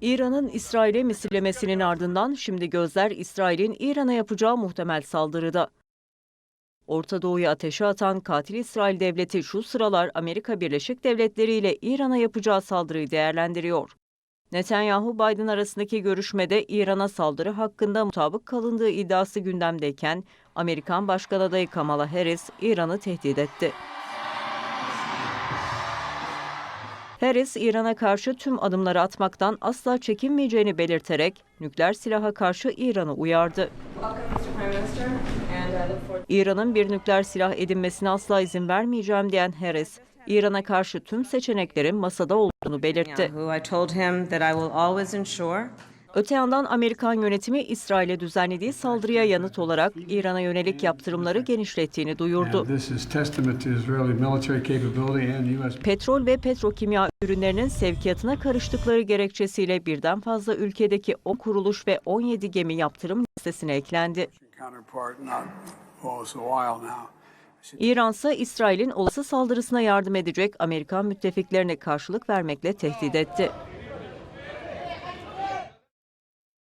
İran'ın İsrail'e misillemesinin ardından şimdi gözler İsrail'in İran'a yapacağı muhtemel saldırıda. Orta Doğu'yu ateşe atan katil İsrail devleti şu sıralar Amerika Birleşik Devletleri ile İran'a yapacağı saldırıyı değerlendiriyor. Netanyahu Biden arasındaki görüşmede İran'a saldırı hakkında mutabık kalındığı iddiası gündemdeyken Amerikan Başkan adayı Kamala Harris İran'ı tehdit etti. Harris, İran'a karşı tüm adımları atmaktan asla çekinmeyeceğini belirterek nükleer silaha karşı İran'ı uyardı. İran'ın bir nükleer silah edinmesine asla izin vermeyeceğim diyen Harris, İran'a karşı tüm seçeneklerin masada olduğunu belirtti. Öte yandan Amerikan yönetimi İsrail'e düzenlediği saldırıya yanıt olarak İran'a yönelik yaptırımları genişlettiğini duyurdu. Petrol ve petrokimya ürünlerinin sevkiyatına karıştıkları gerekçesiyle birden fazla ülkedeki 10 kuruluş ve 17 gemi yaptırım listesine eklendi. İran ise İsrail'in olası saldırısına yardım edecek Amerikan müttefiklerine karşılık vermekle tehdit etti.